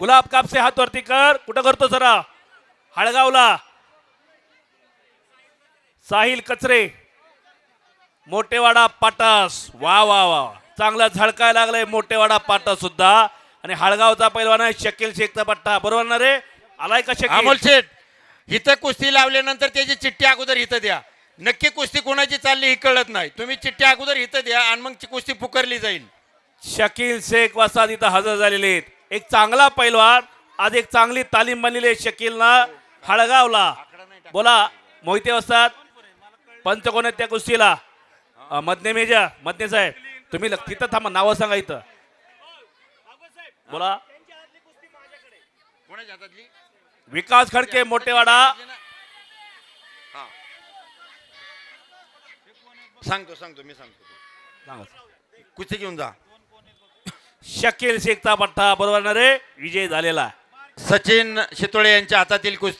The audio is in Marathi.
गुलाब कापसे हात वरती कर. कुठं करतो जरा? हळगावला. साहिल कचरे. मोठेवाडा पाटास. वा वा वा. चांगला झळकाय लागलाय मोठेवाडा पाटास सुद्धा. आणि हळगावचा पैलवान आहे शकील शेखचा पट्टा. बरोबर ना रे? आलाय का अमोल शकील शेठ इथं कुस्ती लावल्यानंतर त्याची चिठ्ठी अगोदर इथं द्या. नक्की कुस्ती कोणाची चालली ही कळत नाही. तुम्ही चिठ्ठी अगोदर इथं द्या आणि मग ती कुस्ती पुकारली जाईल. शकील शेख वसाद इथं हजर झालेले आहेत. एक चांगला पैलवान आज एक चांगली तालीम बनलेली शकीलना हळगावला. बोला मोहिते वसाद पंच कोण आहेत त्या कुस्तीला मदने मेजा मदने साहेब तुम्ही तिथं थांबा नावं सांगा इथं. बोला. विकास खडके मोठेवाडा. सांगतो सांगतो मी सांगतो. सांगा. कुस्ती घेऊन जा. शकील शेखता पट्टा बरोबर ना रे? विजय झालेला. सचिन शितोळे यांच्या हातातील कुस्ती.